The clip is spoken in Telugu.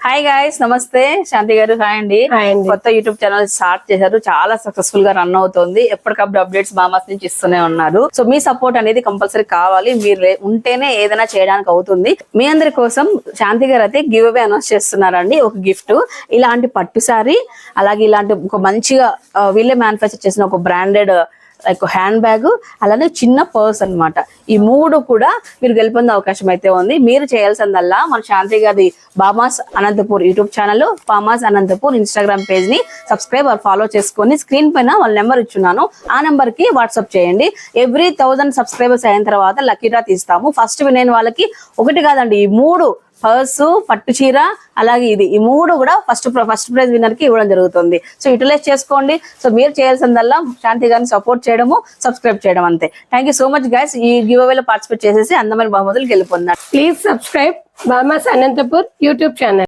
హాయ్ గాయస్ నమస్తే. శాంతి గారు హాయ్ అండి. కొత్త యూట్యూబ్ ఛానల్ స్టార్ట్ చేశారు. చాలా సక్సెస్ఫుల్గా రన్ అవుతుంది. ఎప్పటికప్పుడు అప్డేట్స్ మామాస్ నుంచి ఇస్తూనే ఉన్నారు. సో మీ సపోర్ట్ అనేది కంపల్సరీ కావాలి. మీరు ఉంటేనే ఏదైనా చేయడానికి అవుతుంది. మీ అందరి కోసం శాంతి గారు అయితే గివ్ అవే అనౌన్స్ చేస్తున్నారండి. ఒక గిఫ్ట్ ఇలాంటి పట్టు సారీ అలాగే ఇలాంటి ఒక మంచిగా ఆ, వీళ్ళే మ్యానుఫ్యాక్చర్ చేసిన ఒక బ్రాండెడ్ లైక్ హ్యాండ్ బ్యాగ్ అలానే చిన్న పర్స్ అన్నమాట. ఈ మూడు కూడా మీరు గెలుపొందే అవకాశం అయితే ఉంది. మీరు చేయాల్సిందల్లా మన శాంతి గారి బామాస్ Anantapur YouTube channel బామాస్ Anantapur Instagram పేజ్ని సబ్స్క్రైబ్ ఆర్ ఫాలో చేసుకొని స్క్రీన్ పైన వాళ్ళ నెంబర్ ఇచ్చున్నాను. ఆ నెంబర్కి వాట్సాప్ చేయండి. ఎవ్రీ థౌసండ్ సబ్స్క్రైబర్స్ అయిన తర్వాత లక్కీ డ్రా తీస్తాము. ఫస్ట్ వినైన వాళ్ళకి ఒకటి కాదండి ఈ మూడు పర్సు పట్టు చీర అలాగే ఇది. ఈ మూడు కూడా ఫస్ట్ ఫస్ట్ ప్రైజ్ విన్నర్కి ఇవ్వడం జరుగుతుంది. సో యూటిలైజ్ చేసుకోండి. సో మీరు చేయాల్సిందల్లా శాంతి గారిని సపోర్ట్ చేయడము సబ్స్క్రైబ్ చేయడం అంతే. Thank you so much guys ఈ గివ్ అవేలో పార్టిసిపేట్ చేసేసి అందమైన బహుమతులు గెలుపొందారు please subscribe బామాస్ Anantapur YouTube channel